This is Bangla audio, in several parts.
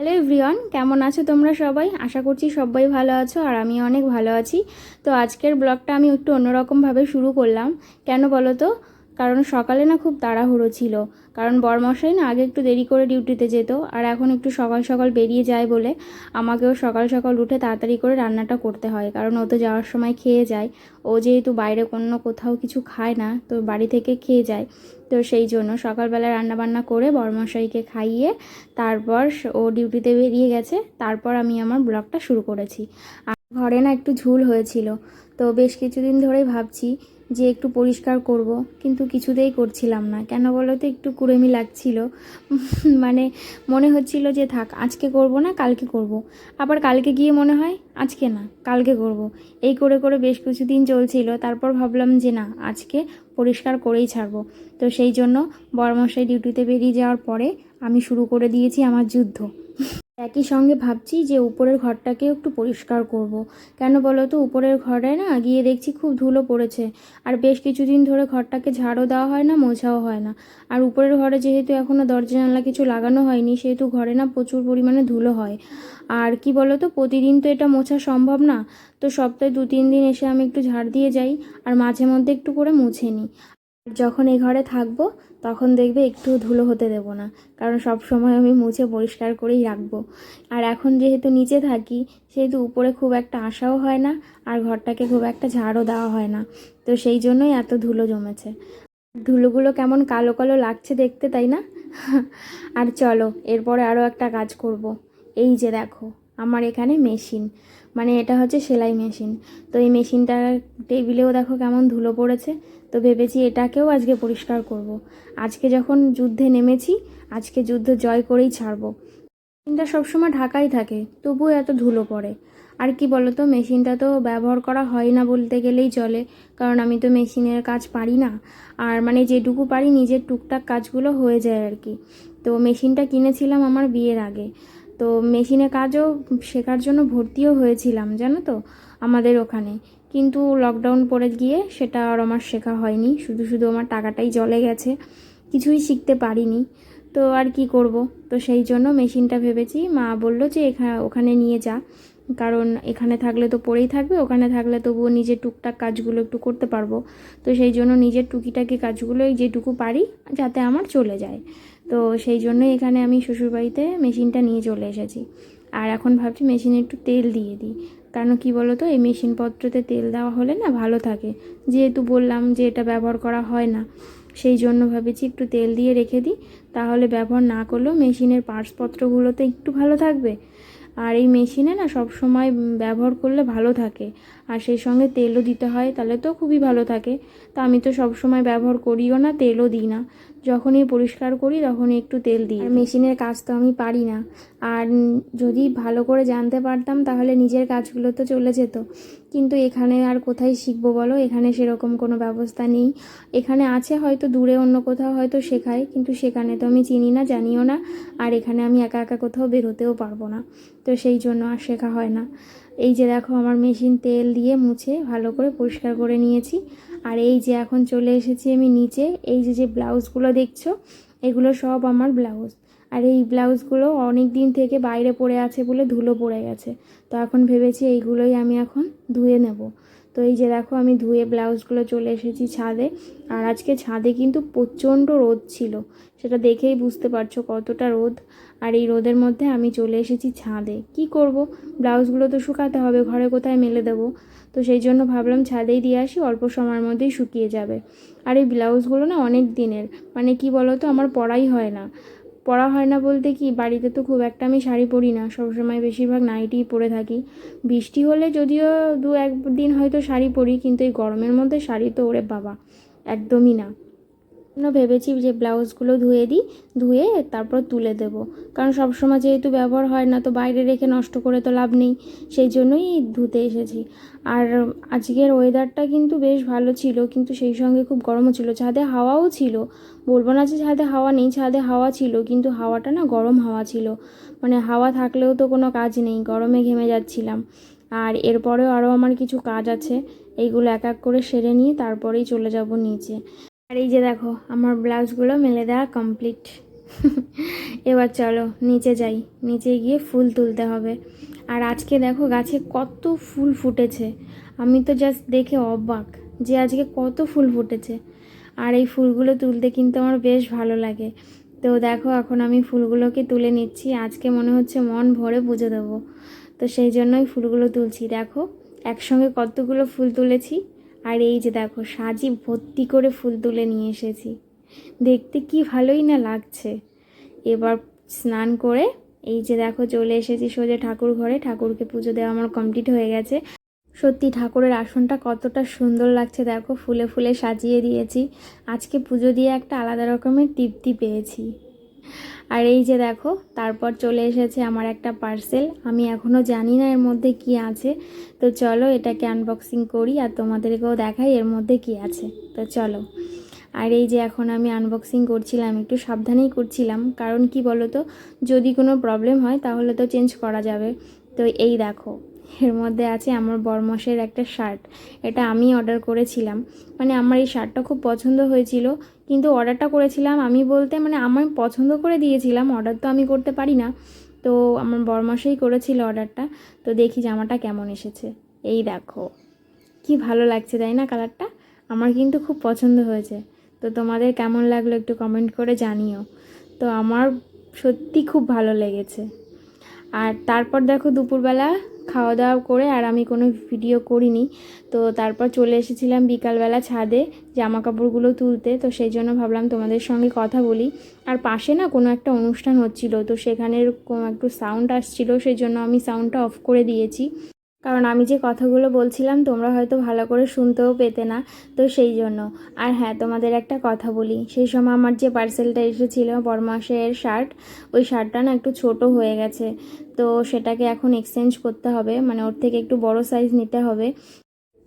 হ্যালো এভরিওয়ান কেমন আছো তোমরা সবাই? আশা করছি সবাই ভালো আছো আর আমি অনেক ভালো আছি। তো আজকের ব্লগটা আমি একটু অন্যরকমভাবে শুরু করলাম। কেন বলো তো? কারণ সকালে না খুব তাড়াহুড়ো ছিল। কারণ বরমশাই না আগে একটু দেরি করে ডিউটিতে যেত, আর এখন একটু সকাল সকাল বেরিয়ে যায় বলে আমাকেও সকাল সকাল উঠে তাড়াতাড়ি করে রান্নাটা করতে হয়। কারণ ও তো যাওয়ার সময় খেয়ে যায়। ও যেহেতু বাইরে কোনো কোথাও কিছু খায় না, তো বাড়ি থেকে খেয়ে যায়। তো সেই জন্য সকালবেলা রান্নাবান্না করে বরমশাইকে খাইয়ে তারপর ও ডিউটিতে বেরিয়ে গেছে। তারপর আমি আমার ব্লগটা শুরু করেছি। ঘরে না একটু ঝুল হয়েছিল। তো বেশ কিছুদিন ধরেই ভাবছি যে একটু পরিষ্কার করব, কিন্তু কিছুতেই করছিলাম না। কেন বলো তো? একটু কুড়েমি লাগছিল। মানে মনে হচ্ছিল যে থাক, আজকে করব না, কালকে করব। আবার কালকে গিয়ে মনে হয়, আজকে না, কালকে করব। এই করে করে বেশ কিছুদিন চলছিল। তারপর ভাবলাম যে না, আজকে পরিষ্কার করেই ছাড়বো। তো সেই জন্য বরমশাই ডিউটিতে বেরিয়ে যাওয়ার পরে আমি শুরু করে দিয়েছি আমার যুদ্ধ। একই সঙ্গে ভাবছি যে উপরের ঘরটাকেও একটু পরিষ্কার করব। কেন বলো তো? উপরের ঘরে না গিয়ে দেখছি খুব ধুলো পড়েছে। আর বেশ কিছুদিন ধরে ঘরটাকে ঝাড়ও দেওয়া হয় না, মোছাও হয় না। আর উপরের ঘরে যেহেতু এখনও দরজা জানলা কিছু লাগানো হয়নি, সেহেতু ঘরে না প্রচুর পরিমাণে ধুলো হয়। আর কি বলো তো? প্রতিদিন তো এটা মোছা সম্ভব না। তো সপ্তাহে দু তিন দিন এসে আমি একটু ঝাড় দিয়ে যাই, আর মাঝে মধ্যে একটু করে মুছে নিই। যখন এই ঘরে থাকব, তখন দেখবে একটু ধুলো হতে দেব না। কারণ সব সময় আমি মুছে পরিষ্কার করেই রাখব। আর এখন যেহেতু নিচে থাকি, সেহেতু উপরে খুব একটা আসাও হয় না, আর ঘরটাকে খুব একটা ঝাড়ও দেওয়া হয় না। তো সেই জন্যই এত ধুলো জমেছে। ধুলোগুলো কেমন কালো কালো লাগছে দেখতে, তাই না? আর চলো, এরপরে আরও একটা কাজ করব। এই যে দেখো। আমার এখানে মেশিন। মানে এটা হচ্ছে সেলাই মেশিন। তো এই মেশিনটার টেবিলেও দেখো কেমন ধুলো পড়েছে। তো ভেবেছি এটাকেও আজকে পরিষ্কার করব। আজকে যখন যুদ্ধে নেমেছি, আজকে যুদ্ধ জয় করেই ছাড়বো। মেশিনটা সবসময় ঢাকাই থাকে, তবুও এত ধুলো পড়ে। আর কি বলো তো মেশিনটা তো ব্যবহার করা হয় না বলতে গেলেই চলে। কারণ আমি তো মেশিনের কাজ পারি না। আর মানে যেটুকু পারি নিজের টুকটাক কাজগুলো হয়ে যায় আর কি। তো মেশিনটা কিনেছিলাম আমার বিয়ের আগে। তো মেশিনে কাজও, শেখার জন্য ভর্তিও হয়েছিলাম, জানো তো, আমাদের ওখানে। কিন্তু লকডাউন পড়ে গিয়ে সেটা আর আমার শেখা হয়নি, শুধু শুধু আমার টাকাটাই জলে গেছে, কিছুই শিখতে পারিনি। তো আর কি করব? তো সেই জন্য মেশিনটা ভেবেছি, মা বলল যে এখানে ওখানে নিয়ে যা। কারণ এখানে থাকলে তো পড়েই থাকবে, ওখানে থাকলে তবুও নিজের টুকটাক কাজগুলো একটু করতে পারব। তো সেই জন্য নিজের টুকিটাকি কাজগুলো যেটুকু পারি, যাতে আমার চলে যায়। তো সেই জন্যই এখানে আমি শ্বশুরবাড়িতে মেশিনটা নিয়ে চলে এসেছি। আর এখন ভাবছি মেশিনে একটু তেল দিয়ে দিই। কারণ কি বলো তো এই মেশিনপত্রতে তেল দেওয়া হলে না ভালো থাকে। যেহেতু বললাম যে এটা ব্যবহার করা হয় না, সেই জন্য ভেবেছি একটু তেল দিয়ে রেখে দিই। তাহলে ব্যবহার না করলেও মেশিনের পার্টসপত্রগুলোতে একটু ভালো থাকবে। আর এই মেশিনে না সব সময় ব্যবহার করলে ভালো থাকে। আর সেই সঙ্গে তেলও দিতে হয়, তাহলে তো খুবই ভালো থাকে। তা আমি তো সব সময় ব্যবহার করিও না, তেলও দিই না। যখনই পরিষ্কার করি তখনই একটু তেল দিই আর মেশিনের কাজ তো আমি পারি না। আর যদি ভালো করে জানতে পারতাম তাহলে নিজের কাজগুলো তো চলে যেত। কিন্তু এখানে আর কোথায় শিখব বলো? এখানে সেরকম কোনো ব্যবস্থা নেই। এখানে আছে হয়তো দূরে অন্য কোথাও হয়তো শেখায় কিন্তু সেখানে তো আমি চিনি না জানিও না। আর এখানে আমি একা একা কোথাও বেরোতেও পারব না। তো সেই জন্য আর শেখা হয় না। এই যে দেখো আমার মেশিন তেল দিয়ে মুছে ভালো করে পরিষ্কার করে নিয়েছি। আর এই যে এখন চলে এসেছি আমি নিচে। এই যে যে ব্লাউজগুলো দেখছ, এগুলো সব আমার ব্লাউজ। আর এই ব্লাউজগুলো অনেক দিন থেকে বাইরে পড়ে আছে বলে ধুলো পড়ে গেছে। তো এখন ভেবেছি এইগুলোই আমি এখন ধুয়ে নেব। তো এই যে দেখো আমি ধুয়ে ব্লাউজগুলো চলে এসেছি ছাদে। আর আজকে ছাদে কিন্তু প্রচণ্ড রোদ ছিল, সেটা দেখেই বুঝতে পারছ কতটা রোদ। আর এই রোদের মধ্যে আমি চলে এসেছি ছাদে। কি করব? ব্লাউজগুলো তো শুকাতে হবে, ঘরে কোথায় মেলে দেবো? তো সেই জন্য ভাবলাম ছাদেই দিয়ে আসি, অল্প সময়ের মধ্যেই শুকিয়ে যাবে। আর এই ব্লাউজগুলো না অনেক দিনের মানে কি বলো তো আমার পরাই হয় না। পরা হয় না বলতে কি? বাড়িতে তো খুব একটা আমি শাড়ি পরি না। সবসময় বেশিরভাগ নাইটিই পরে থাকি। বৃষ্টি হলে যদিও দু একদিন হয়তো শাড়ি পরি, কিন্তু এই গরমের মধ্যে শাড়ি তো ওরে বাবা, একদমই না। ভেবেছি যে ব্লাউজগুলো ধুয়ে দিই, ধুয়ে তারপর তুলে দেব। কারণ সবসময় যেহেতু ব্যবহার হয় না, তো বাইরে রেখে নষ্ট করে তো লাভ নেই। সেই জন্যই ধুতে এসেছি। আর আজকের ওয়েদারটা কিন্তু বেশ ভালো ছিল, কিন্তু সেই সঙ্গে খুব গরমও ছিল। ছাদে হাওয়াও ছিল। বলব না যে ছাদে হাওয়া নেই, ছাদে হাওয়া ছিল, কিন্তু হাওয়াটা না গরম হাওয়া ছিল। মানে হাওয়া থাকলেও তো কোনো কাজ নেই, গরমে ঘেমে যাচ্ছিলাম। আর এরপরেও আরও আমার কিছু কাজ আছে, এইগুলো এক এক করে সেরে নিয়ে তারপরেই চলে যাব নিচে। আর এই যে দেখো, আমার ব্লাউজগুলো মেলে দেওয়া কমপ্লিট এবার চলো, নিচে যাই। নিচে গিয়ে ফুল তুলতে হবে। আর আজকে দেখো, গাছে কত ফুল ফুটেছে। আমি তো জাস্ট দেখে অবাক যে আজকে কত ফুল ফুটেছে। আর এই ফুলগুলো তুলতে কিন্তু আমার বেশ ভালো লাগে। তো দেখো, এখন আমি ফুলগুলোকে তুলে নিচ্ছি। আজকে মনে হচ্ছে মন ভরে পুজো দেবো। তো সেই জন্যই ফুলগুলো তুলছি। দেখো, একসঙ্গে কতগুলো ফুল তুলেছি। আর এই যে দেখো সাজি ভর্তি করে ফুল তুলে নিয়ে এসেছি। দেখতে কি ভালোই না লাগছে। এবার স্নান করে এই যে দেখো, চলে এসেছি সোজা ঠাকুর ঘরে। ঠাকুরকে পুজো দেওয়া আমার কমপ্লিট হয়ে গেছে। সত্যি ঠাকুরের আসনটা কতটা সুন্দর লাগছে দেখো, ফুলে ফুলে সাজিয়ে দিয়েছি। আজকে পুজো দিয়ে একটা আলাদা রকমের তৃপ্তি পেয়েছি। আর এই যে দেখো, তারপর চলে এসেছে আমার একটা পার্সেল আমি এখনও জানি না এর মধ্যে কি আছে। তো চলো এটাকে আনবক্সিং করি আর তোমাদেরকেও দেখাই এর মধ্যে কি আছে। তো চলো। আর এই যে এখন আমি আনবক্সিং করছিলাম, একটু সাবধানেই করছিলাম। কারণ কি বলো তো যদি কোনো প্রবলেম হয় তাহলে তো চেঞ্জ করা যাবে। তো এই দেখো এর মধ্যে আছে আমার বরমশের একটা শার্ট। এটা আমি অর্ডার করেছিলাম। মানে আমার এই শার্টটা খুব পছন্দ হয়েছিল। কিন্তু অর্ডারটা করেছিলাম আমি বলতে মানে আমি পছন্দ করে দিয়েছিলাম, অর্ডার তো আমি করতে পারি না। তো আমার বরমশাই করেছিল অর্ডারটা। তো দেখি জামাটা কেমন এসেছে। এই দেখো। কি ভালো লাগছে, তাই না কালারটা? আমার কিন্তু খুব পছন্দ হয়েছে। তো তোমাদের কেমন লাগল একটু কমেন্ট করে জানিও। তো আমার সত্যি খুব ভালো লেগেছে। আর তারপর দেখো দুপুরবেলা খাওয়া দাওয়া করে আর আমি কোনো ভিডিও করিনি। তো তারপর চলে এসেছিলাম বিকালবেলা ছাদে জামা কাপড়গুলো তুলতে। তো সেই জন্য ভাবলাম তোমাদের সঙ্গে কথা বলি। আর পাশে না কোনো একটা অনুষ্ঠান হচ্ছিল, তো সেখানের একটু সাউন্ড আসছিল, সেই জন্য আমি সাউন্ডটা অফ করে দিয়েছি। কারণ আমি যে কথাগুলো বলছিলাম, তোমরা হয়তো ভালো করে শুনতেও পেতে না। তো সেই জন্য। আর হ্যাঁ তোমাদের একটা কথা বলি। সেই সময় আমার যে পার্সেলটা এসেছিল, বরমাসের শার্ট ওই শার্টটা না একটু ছোট হয়ে গেছে। তো সেটাকে এখন এক্সচেঞ্জ করতে হবে। মানে ওর থেকে একটু বড় সাইজ নিতে হবে।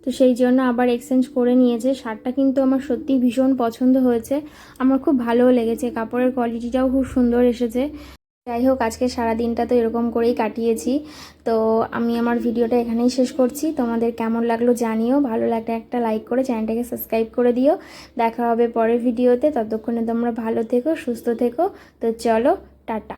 তো সেই জন্য আবার এক্সচেঞ্জ করে নিয়েছে। শার্টটা কিন্তু আমার সত্যি ভীষণ পছন্দ হয়েছে। আমার খুব ভালোও লেগেছে। কাপড়ের কোয়ালিটিটাও খুব সুন্দর এসেছে। যাই হোক, আজকে সারা দিনটা তো এরকম করেই কাটিয়েছি। তো আমি আমার ভিডিওটা এখানেই শেষ করছি। তোমাদের কেমন লাগল জানিও। ভালো লাগলে একটা লাইক করে চ্যানেলটাকে সাবস্ক্রাইব করে দিও। দেখা হবে পরের ভিডিওতে। ততক্ষণে তোমরা ভালো থেকো, সুস্থ থেকো। তো চলো, টাটা।